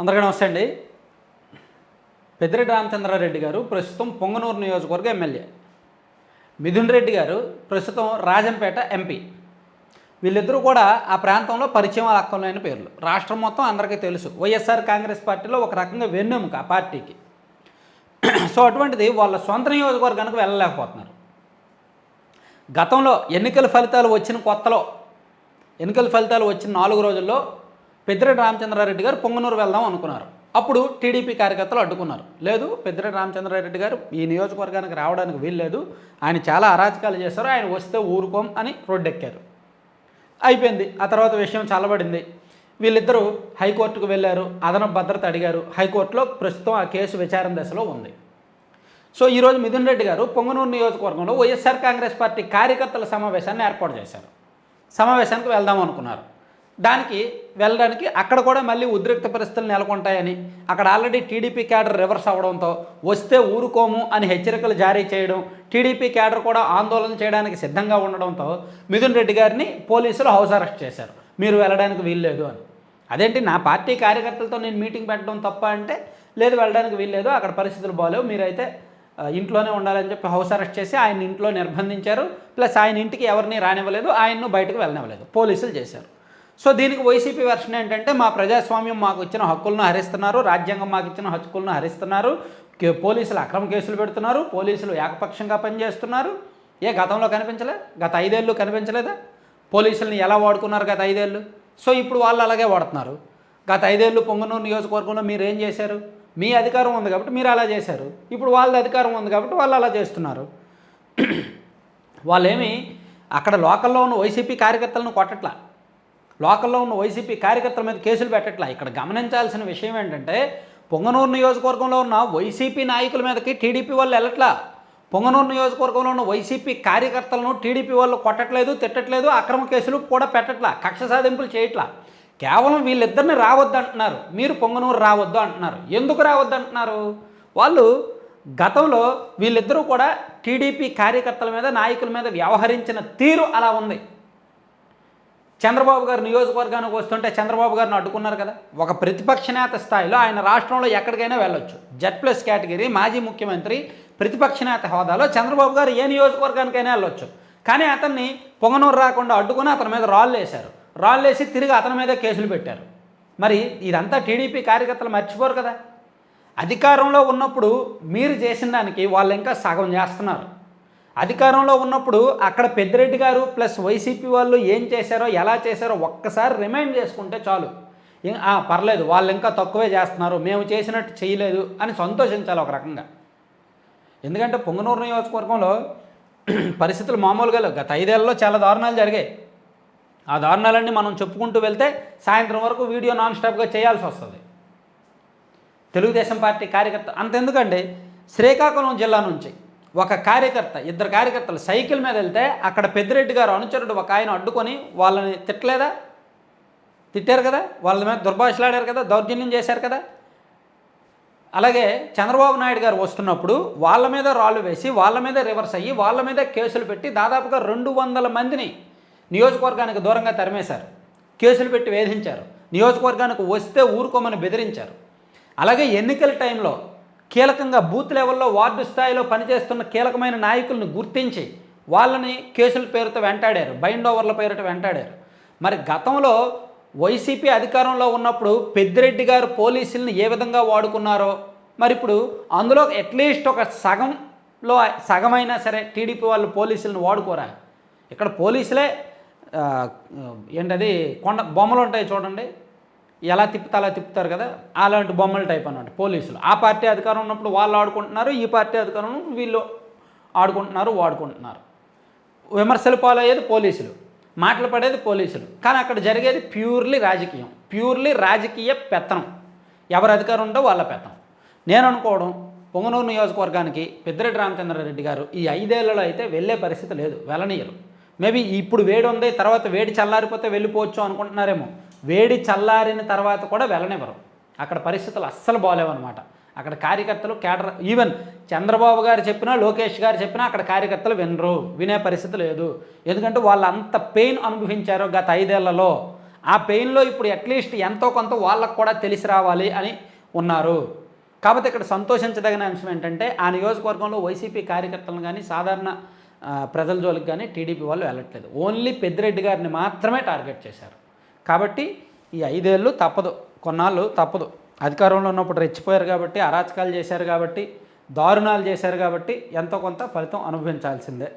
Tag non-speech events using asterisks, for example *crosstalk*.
అందరికీ నమస్తే అండి. పెద్దిరెడ్డి రామచంద్రారెడ్డి గారు ప్రస్తుతం పొంగనూరు నియోజకవర్గ ఎమ్మెల్యే. మిథున్ రెడ్డి గారు ప్రస్తుతం రాజంపేట ఎంపీ. వీళ్ళిద్దరూ కూడా ఆ ప్రాంతంలో పరిచయం అక్కలైన పేర్లు. రాష్ట్రం మొత్తం అందరికీ తెలుసు. వైఎస్ఆర్ కాంగ్రెస్ పార్టీలో ఒక రకంగా వెన్నెముక ఆ పార్టీకి. సో అటువంటిది వాళ్ళ సొంత నియోజకవర్గానికి వెళ్ళలేకపోతున్నారు. గతంలో ఎన్నికల ఫలితాలు వచ్చిన కొత్తలో ఎన్నికల ఫలితాలు వచ్చిన నాలుగు రోజుల్లో పెద్దిరెడ్డి రామచంద్రారెడ్డి గారు పొంగనూరు వెళ్దాం అనుకున్నారు. అప్పుడు టీడీపీ కార్యకర్తలు అడ్డుకున్నారు. లేదు పెద్దిరెడ్డి రామచంద్రారెడ్డి గారు ఈ నియోజకవర్గానికి రావడానికి వీల్లేదు. ఆయన చాలా అరాచకాలు చేశారు. ఆయన వస్తే ఊరుకోం అని రోడ్డెక్కారు. అయిపోయింది. ఆ తర్వాత విషయం చల్లబడింది. వీళ్ళిద్దరూ హైకోర్టుకు వెళ్ళారు. అదనపు భద్రత అడిగారు. హైకోర్టులో ప్రస్తుతం ఆ కేసు విచారణ దశలో ఉంది. సో ఈరోజు మిథున్ రెడ్డి గారు పొంగనూరు నియోజకవర్గంలో వైఎస్ఆర్ కాంగ్రెస్ పార్టీ కార్యకర్తల సమావేశాన్ని ఏర్పాటు చేశారు. సమావేశానికి వెళ్దాం అనుకున్నారు. దానికి వెళ్ళడానికి అక్కడ కూడా మళ్ళీ ఉద్రిక్త పరిస్థితులు నెలకొంటాయని అక్కడ ఆల్రెడీ టీడీపీ క్యాడర్ రివర్స్ అవడంతో వస్తే ఊరుకోము అని హెచ్చరికలు జారీ చేయడం టీడీపీ క్యాడర్ కూడా ఆందోళన చేయడానికి సిద్ధంగా ఉండడంతో మిథున్ రెడ్డి గారిని పోలీసులు హౌస్ అరెస్ట్ చేశారు. మీరు వెళ్ళడానికి వీల్లేదు అని. అదేంటి నా పార్టీ కార్యకర్తలతో నేను మీటింగ్ పెట్టడం తప్ప అంటే లేదు వెళ్ళడానికి వీల్లేదు అక్కడ పరిస్థితులు బాగాలేవు మీరైతే ఇంట్లోనే ఉండాలని చెప్పి హౌస్ అరెస్ట్ చేసి ఆయన ఇంట్లో నిర్బంధించారు. ప్లస్ ఆయన ఇంటికి ఎవరిని రానివ్వలేదు ఆయన్ను బయటకు వెళ్ళనివ్వలేదు. పోలీసులు చేశారు. సో దీనికి వైసీపీ వెర్షన్ ఏంటంటే మా ప్రజాస్వామ్యం మాకు ఇచ్చిన హక్కులను హరిస్తున్నారు రాజ్యాంగం మాకు ఇచ్చిన హక్కులను హరిస్తున్నారు పోలీసులు అక్రమ కేసులు పెడుతున్నారు పోలీసులు ఏకపక్షంగా పనిచేస్తున్నారు. ఏ గతంలో కనిపించలే? గత ఐదేళ్ళు కనిపించలేదా? పోలీసుల్ని ఎలా వాడుకున్నారు గత ఐదేళ్ళు? సో ఇప్పుడు వాళ్ళు అలాగే వాడుతున్నారు. గత ఐదేళ్ళు పొంగనూరు నియోజకవర్గంలో మీరు ఏం చేశారు? మీ అధికారం ఉంది కాబట్టి మీరు అలా చేశారు. ఇప్పుడు వాళ్ళ అధికారం ఉంది కాబట్టి వాళ్ళు అలా చేస్తున్నారు. *clears throat* వాళ్ళేమి అక్కడ లోకల్లో ఉన్న వైసీపీ కార్యకర్తలను కొట్టట్లా. లోకల్లో ఉన్న వైసీపీ కార్యకర్తల మీద కేసులు పెట్టట్లా. ఇక్కడ గమనించాల్సిన విషయం ఏంటంటే పొంగనూరు నియోజకవర్గంలో ఉన్న వైసీపీ నాయకుల మీదకి టీడీపీ వాళ్ళు వెళ్ళట్లా. పొంగనూరు నియోజకవర్గంలో ఉన్న వైసీపీ కార్యకర్తలను టీడీపీ వాళ్ళు కొట్టట్లేదు తిట్టట్లేదు అక్రమ కేసులు కూడా పెట్టట్లా. కక్ష సాధింపులు చేయట్లా. కేవలం వీళ్ళిద్దరిని రావద్దు అంటున్నారు. మీరు పొంగనూరు రావద్దు అంటున్నారు. ఎందుకు రావద్దు అంటున్నారు? వాళ్ళు గతంలో వీళ్ళిద్దరూ కూడా టీడీపీ కార్యకర్తల మీద నాయకుల మీద వ్యవహరించిన తీరు అలా ఉంది. చంద్రబాబు గారు నియోజకవర్గానికి వస్తుంటే చంద్రబాబు గారిని అడ్డుకున్నారు కదా. ఒక ప్రతిపక్ష నేత స్థాయిలో ఆయన రాష్ట్రంలో ఎక్కడికైనా వెళ్ళొచ్చు. జెడ్ ప్లస్ కేటగిరీ మాజీ ముఖ్యమంత్రి ప్రతిపక్ష నేత హోదాలో చంద్రబాబు గారు ఏ నియోజకవర్గానికైనా వెళ్ళొచ్చు. కానీ అతన్ని పొంగనూరు రాకుండా అడ్డుకుని అతని మీద రాళ్ళు వేశారు. రాళ్ళు వేసి తిరిగి అతని మీద కేసులు పెట్టారు. మరి ఇదంతా టీడీపీ కార్యకర్తలు మర్చిపోరు కదా. అధికారంలో ఉన్నప్పుడు మీరు చేసిన దానికి వాళ్ళు ఇంకా సగం చేస్తున్నారు. అధికారంలో ఉన్నప్పుడు అక్కడ పెద్దిరెడ్డి గారు ప్లస్ వైసీపీ వాళ్ళు ఏం చేశారో ఎలా చేశారో ఒక్కసారి రిమైండ్ చేసుకుంటే చాలు. పర్లేదు వాళ్ళు ఇంకా తక్కువే చేస్తున్నారు మేము చేసినట్టు చేయలేదు అని సంతోషించాలి ఒక రకంగా. ఎందుకంటే పొంగనూరు నియోజకవర్గంలో *clears throat* పరిస్థితులు మామూలుగా లేవు. గత ఐదేళ్ళలో చాలా దారుణాలు జరిగాయి. ఆ దారుణాలన్నీ మనం చెప్పుకుంటూ వెళ్తే సాయంత్రం వరకు వీడియో నాన్ స్టాప్గా చేయాల్సి వస్తుంది. తెలుగుదేశం పార్టీ కార్యకర్త అంతెందుకండి శ్రీకాకుళం జిల్లా నుంచి. ఒక కార్యకర్త ఇద్దరు కార్యకర్తలు సైకిల్ మీద వెళ్తే అక్కడ పెద్దిరెడ్డి గారు అనుచరుడు ఒక ఆయన అడ్డుకొని వాళ్ళని తిట్టలేదా? తిట్టారు కదా? వాళ్ళ మీద దుర్భాషలాడారు కదా? దౌర్జన్యం చేశారు కదా? అలాగే చంద్రబాబు నాయుడు గారు వస్తున్నప్పుడు వాళ్ళ మీద రాళ్ళు వేసి వాళ్ళ మీద రివర్స్ అయ్యి వాళ్ళ మీద కేసులు పెట్టి దాదాపుగా రెండు వందల మందిని నియోజకవర్గానికి దూరంగా తరిమేశారు. కేసులు పెట్టి వేధించారు. నియోజకవర్గానికి వస్తే ఊరుకోమని బెదిరించారు. అలాగే ఎన్నికల టైంలో కీలకంగా బూత్ లెవెల్లో వార్డు స్థాయిలో పనిచేస్తున్న కీలకమైన నాయకులను గుర్తించి వాళ్ళని కేసుల పేరుతో వెంటాడారు బైండ్ ఓవర్ల పేరుతో వెంటాడారు. మరి గతంలో వైసీపీ అధికారంలో ఉన్నప్పుడు పెద్దిరెడ్డి గారు పోలీసుల్ని ఏ విధంగా వాడుకున్నారో మరి ఇప్పుడు అందులో అట్లీస్ట్ ఒక సగంలో సగమైనా సరే టీడీపీ వాళ్ళు పోలీసులను వాడుకోరా? ఇక్కడ పోలీసులే ఏంటది కొండ బొమ్మలు ఉంటాయి చూడండి. ఎలా తిప్పుతా అలా తిప్పుతారు కదా అలాంటి బొమ్మల టైప్ అనమాట పోలీసులు. ఆ పార్టీ అధికారం ఉన్నప్పుడు వాళ్ళు ఆడుకుంటున్నారు ఈ పార్టీ అధికారం వీళ్ళు ఆడుకుంటున్నారు వాడుకుంటున్నారు. విమర్శలు పాలయ్యేది పోలీసులు మాటలు పడేది పోలీసులు. కానీ అక్కడ జరిగేది ప్యూర్లీ రాజకీయం ప్యూర్లీ రాజకీయ పెత్తనం. ఎవరి అధికారం ఉందో వాళ్ళ పెత్తనం. నేను అనుకోవడం పొంగనూరు నియోజకవర్గానికి పెద్దిరెడ్డి రామచంద్రారెడ్డి గారు ఈ ఐదేళ్ళలో అయితే వెళ్ళే పరిస్థితి లేదు వెళ్ళనీయరు. మేబీ ఇప్పుడు వేడి ఉంది తర్వాత వేడి చల్లారిపోతే వెళ్ళిపోవచ్చు అనుకుంటున్నారేమో. వేడి చల్లారిన తర్వాత కూడా వెళ్ళనివ్వరు. అక్కడ పరిస్థితులు అస్సలు బాగాలేవన్నమాట అక్కడ కార్యకర్తలు కేటర్ ఈవెన్ చంద్రబాబు గారు చెప్పినా లోకేష్ గారు చెప్పినా అక్కడ కార్యకర్తలు వినరు వినే పరిస్థితి లేదు. ఎందుకంటే వాళ్ళు అంత పెయిన్ అనుభవించారు గత ఐదేళ్ళలో. ఆ పెయిన్లో ఇప్పుడు అట్లీస్ట్ ఎంతో కొంత వాళ్ళకు కూడా తెలిసి రావాలి అని ఉన్నారు. కాబట్టి ఇక్కడ సంతోషించదగిన అంశం ఏంటంటే ఆ నియోజకవర్గంలో వైసీపీ కార్యకర్తలను కానీ సాధారణ ప్రజల జోలికి కానీ టీడీపీ వాళ్ళు వెళ్ళట్లేదు. ఓన్లీ పెద్దిరెడ్డి గారిని మాత్రమే టార్గెట్ చేశారు. కాబట్టి ఈ ఐదేళ్ళు తప్పదు కొన్నాళ్ళు తప్పదు. అధికారంలో ఉన్నప్పుడు రెచ్చిపోయారు కాబట్టి అరాచకాలు చేశారు కాబట్టి దారుణాలు చేశారు కాబట్టి ఎంతో కొంత ఫలితం అనుభవించాల్సిందే.